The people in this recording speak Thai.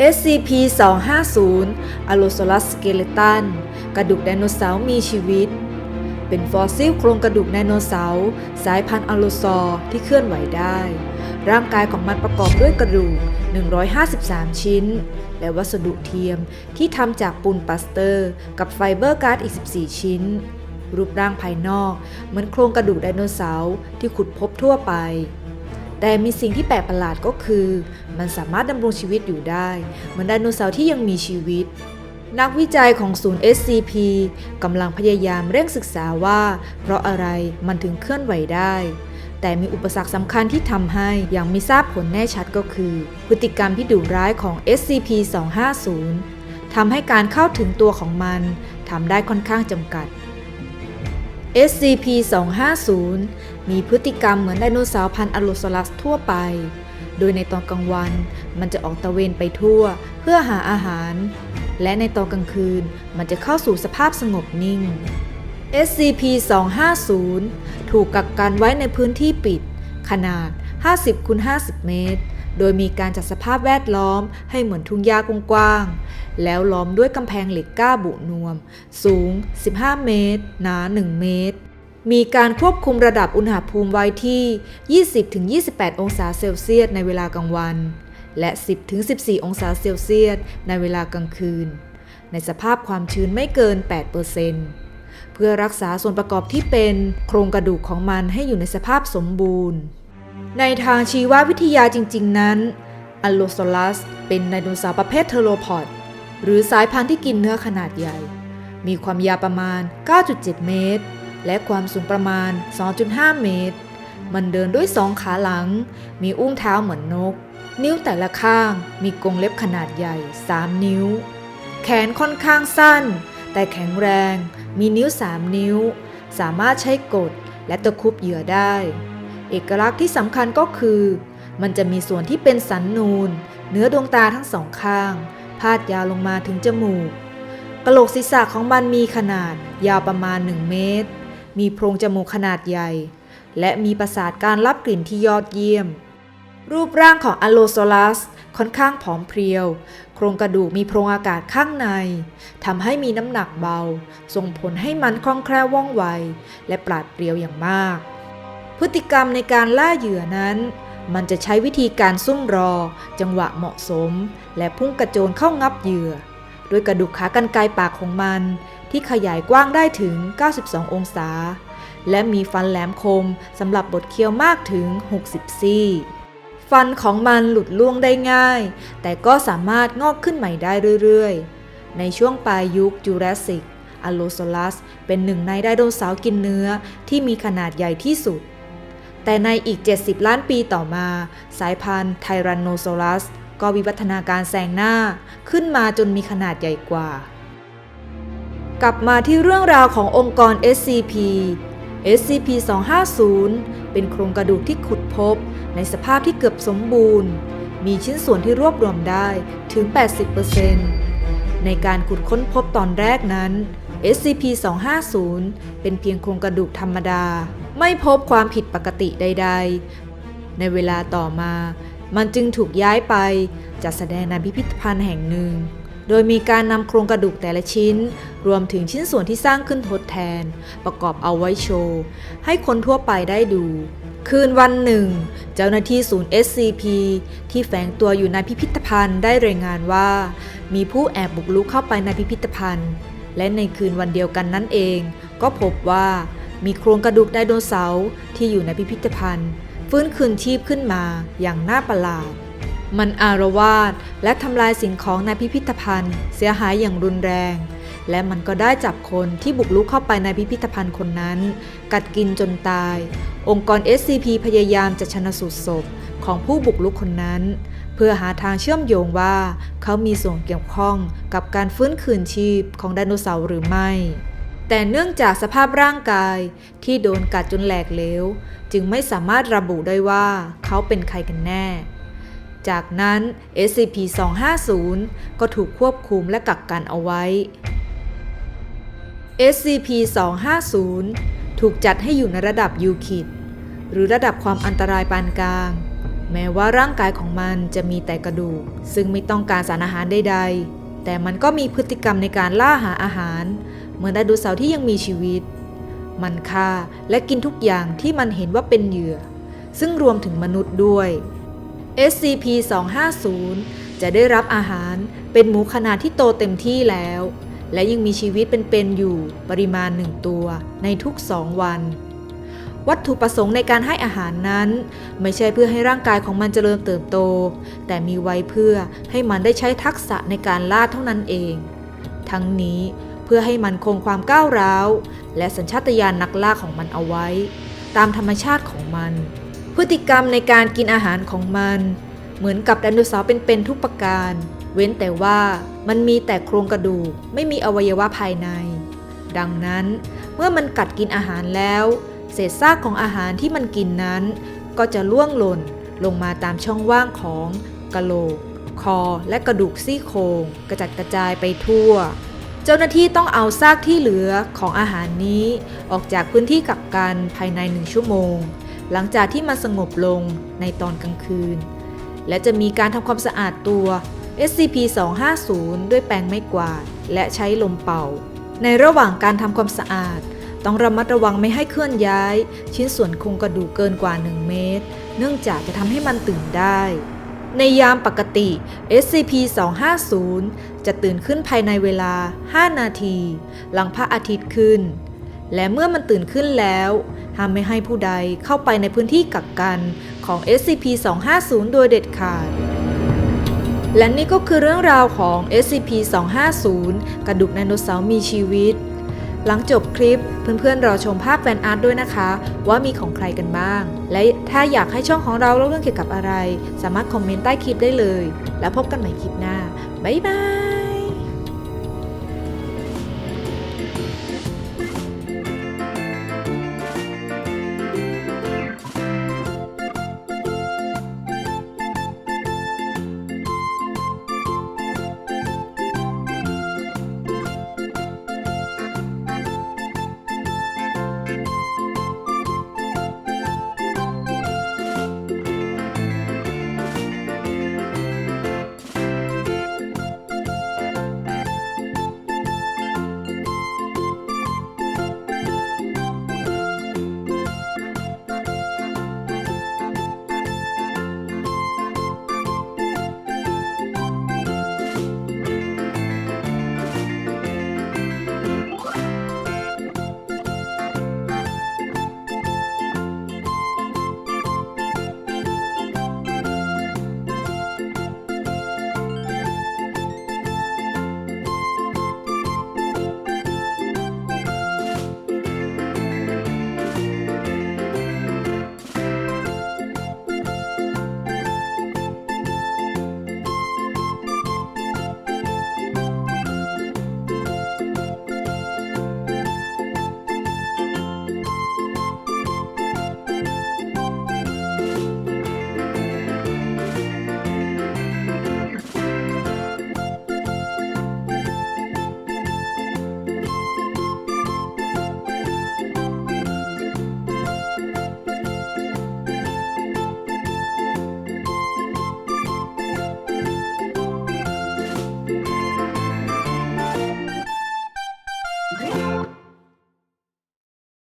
SCP-250 Allosaurus skeleton กระดูกไดโนเสาร์มีชีวิต เป็นฟอสซิลโครงกระดูกไดโนเสาร์สายพันธุ์อโลซอร์ที่เคลื่อนไหวได้ ร่างกายของมันประกอบด้วยกระดูก 153 ชิ้น และวัสดุเทียมที่ทำจากปูนปาสเตอร์ กับไฟเบอร์การ์ดอีก 14 ชิ้น รูปร่างภายนอก เหมือนโครงกระดูกไดโนเสาร์ที่ขุดพบทั่วไป แต่มีสิ่งที่แปลกประหลาดก็คือ มันสามารถดำรงชีวิตอยู่ได้ เหมือนไดโนเสาร์ที่ยังมีชีวิต นักวิจัยของศูนย์ SCP กำลังพยายามเร่งศึกษาว่า เพราะอะไรมันถึงเคลื่อนไหวได้ แต่มีอุปสรรคสำคัญที่ทำให้ยังไม่ทราบผลแน่ชัดก็คือ พฤติกรรมที่ดุร้ายของ SCP-250 ทำให้การเข้าถึงตัวของมันทำได้ค่อนข้างจำกัด SCP-250 มีพฤติกรรมเหมือนไดโนเสาร์พันธุ์อโลซอรัสทั่วไป โดยในตอนกลางวันมันจะออกตะเวนไปทั่วเพื่อหาอาหาร และในตอนกลางคืนมันจะเข้าสู่สภาพสงบนิ่ง SCP-250 ถูกกักกันไว้ในพื้นที่ปิด ขนาด 50คูณ50 เมตร โดยมีการจัดสภาพแวดล้อมให้เหมือนทุ่งหญ้ากว้างๆ แล้วล้อมด้วยกำแพงเหล็กก้าบุนวม สูง 15 เมตร หนา 1 เมตร มีการควบคุมระดับอุณหภูมิไว้ที่ 20-28 องศาเซลเซียสในเวลากลางวัน และ 10-14 องศาเซลเซียสในเวลากลางคืน ในสภาพความชื้นไม่เกิน 8%เพื่อรักษาส่วนประกอบที่เป็นโครงกระดูกของมันให้อยู่ในสภาพสมบูรณ์ ในทางชีววิทยาจริง ๆ นั้นอัลโลซอลัสเป็นไดโนเสาร์ประเภทเทโรพอด หรือสายพันธุ์ที่กินเนื้อขนาดใหญ่ มีความยาวประมาณ 9.7 เมตร และความสูงประมาณ 2.5 เมตร มันเดินด้วยสองขาหลัง มีอุ้งเท้าเหมือนนก นิ้วแต่ละข้างมีกรงเล็บขนาดใหญ่ 3 นิ้ว แขนค่อนข้างสั้น แต่แข็งแรง มีนิ้ว 3 นิ้ว สามารถใช้กดและตะคุบเหยื่อได้ เอกลักษณ์ที่สำคัญก็คือ มันจะมีส่วนที่เป็นสันนูนเนื้อดวงตาทั้งสองข้าง พาดยาวลงมาถึงจมูกกระโหลกศีรษะของมันมีขนาดยาวประมาณ 1 เมตร มีโพรงจมูกขนาดใหญ่ และมีประสาทการรับกลิ่นที่ยอดเยี่ยม รูปร่างของอโลโซลัสค่อนข้างผอมเพรียว โครงกระดูกมีโพรงอากาศข้างในทำให้มีน้ำหนักเบา ส่งผลให้มันคล่องแคล่วว่องไว และปราดเปรียวอย่างมาก พฤติกรรมในการล่าเหยื่อนั้น มันจะใช้วิธีการซุ่มรอ จังหวะเหมาะสม และพุ่งกระโจนเข้างับเหยื่อด้วยกระดูกขากรรไกรปากของมัน ที่ขยายกว้างได้ถึง 92 องศา และมีฟันแหลมคมสำหรับบดเคี้ยวมากถึง 60 ซี่ ฟันของมันหลุดล่วงได้ง่าย แต่ก็สามารถงอกขึ้นใหม่ได้เรื่อยๆ ในช่วงปลายยุคจูราสสิกอโลโซลัส เป็นหนึ่งในไดโนเสาร์กินเนื้อที่มีขนาดใหญ่ที่สุด แต่ในอีก 70 ล้านปีต่อมา สายพันธุ์ไทรันโนซอรัส ก็วิวัฒนาการแซงหน้าขึ้นมาจนมีขนาดใหญ่กว่า กลับมาที่เรื่องราวขององค์กร SCP SCP-250 เป็นโครงกระดูกที่ขุดพบ ในสภาพที่เกือบสมบูรณ์ มีชิ้นส่วนที่รวบรวมได้ถึง 80%ในการขุดค้นพบตอนแรกนั้น SCP-250 เป็นเพียงโครงกระดูกธรรมดา ไม่พบความผิดปกติใด ๆ ในเวลาต่อมา มันจึงถูกย้ายไปจัดแสดงในพิพิธภัณฑ์แห่งหนึ่ง โดยมีการนำโครงกระดูกแต่ละชิ้น รวมถึงชิ้นส่วนที่สร้างขึ้นทดแทน ประกอบเอาไว้โชว์ ให้คนทั่วไปได้ดูคืนวันหนึ่ง เจ้าหน้าที่ศูนย์ SCP ที่แฝงตัวอยู่ในพิพิธภัณฑ์ได้รายงานว่า มีผู้แอบบุกรุกเข้าไปในพิพิธภัณฑ์ และในคืนวันเดียวกันนั่นเอง ก็พบว่ามีโครงกระดูกไดโนเสาร์ที่อยู่ในพิพิธภัณฑ์ ฟื้นคืนชีพขึ้นมาอย่างน่าประหลาด มันอารวาสและทำลายสิ่งของในพิพิธภัณฑ์ เสียหายอย่างรุนแรง และมันก็ได้จับคนที่บุกรุกเข้าไปในพิพิธภัณฑ์คนนั้น กัดกินจนตาย องค์กร SCP พยายามจะชนสูตรศพของผู้บุกรุกคนนั้น เพื่อหาทางเชื่อมโยงว่าเขามีส่วนเกี่ยวข้องกับการฟื้นคืนชีพของไดโนเสาร์หรือไม่ แต่เนื่องจากสภาพร่างกายที่โดนกัดจนแหลกเหลวจึงไม่สามารถระบุได้ว่าเขาเป็นใครกันแน่ จากนั้น SCP-250 ก็ถูกควบคุมและกักกันเอาไว้ SCP-250 ถูกจัดให้อยู่ในระดับยูคิดหรือระดับความอันตรายปานกลาง แม้ว่าร่างกายของมันจะมีแต่กระดูก ซึ่งไม่ต้องการสารอาหารใดๆ แต่มันก็มีพฤติกรรมในการล่าหาอาหาร เหมือนไดโนเสาร์ที่ยังมีชีวิต มันฆ่าและกินทุกอย่างที่มันเห็นว่าเป็นเหยื่อ ซึ่งรวมถึงมนุษย์ด้วย SCP-250 จะได้รับอาหารเป็นหมูขนาดที่โตเต็มที่แล้ว และยังมีชีวิตเป็นๆอยู่ปริมาณหนึ่งตัวในทุกสองวัน วัตถุประสงค์ในการให้อาหารนั้น ไม่ใช่เพื่อให้ร่างกายของมันเจริญเติบโต แต่มีไว้เพื่อให้มันได้ใช้ทักษะในการล่าเท่านั้นเอง ทั้งนี้เพื่อให้มันคงความก้าวร้าว และสัญชาตญาณนักล่าของมันเอาไว้ ตามธรรมชาติของมัน พฤติกรรมในการกินอาหารของมัน เหมือนกับไดโนเสาร์เป็นๆทุกประการ เว้นแต่ว่ามันมีแต่โครงกระดูกไม่มีอวัยวะภายใน ดังนั้นเมื่อมันกัดกินอาหารแล้ว เศษซากของอาหารที่มันกินนั้น ก็จะล่วงหล่นลงมาตามช่องว่างของกะโหลก คอและกระดูกซี่โครงกระจัดกระจายไปทั่ว เจ้าหน้าที่ต้องเอาซากที่เหลือของอาหารนี้ออกจากพื้นที่กักกันภายในหนึ่งชั่วโมง หลังจากที่มันสงบลงในตอนกลางคืน และจะมีการทำความสะอาดตัว SCP-250 ด้วยแปรงไม้กวาด และใช้ลมเป่า ในระหว่างการทำความสะอาด ต้องระมัดระวังไม่ให้เคลื่อนย้าย ชิ้นส่วนโครงกระดูกเกินกว่า 1 เมตร เนื่องจากจะทำให้มันตื่นได้ ในยามปกติ SCP-250 จะตื่นขึ้นภายในเวลา 5 นาที หลังพระอาทิตย์ขึ้น และเมื่อมันตื่นขึ้นแล้วห้ามไม่ให้ผู้ใดเข้าไปในพื้นที่กักกันของ SCP-250 โดยเด็ดขาด และนี่ก็คือเรื่องราวของ SCP-250 กระดูกไดโนเสาร์มีชีวิต หลังจบคลิปเพื่อนๆรอชมภาพแฟนอาร์ตด้วยนะคะ ว่ามีของใครกันบ้าง และถ้าอยากให้ช่องของเราเล่าเรื่องเกี่ยวกับอะไร สามารถคอมเมนต์ใต้คลิปได้เลย แล้วพบกันใหม่คลิปหน้า บ๊ายบาย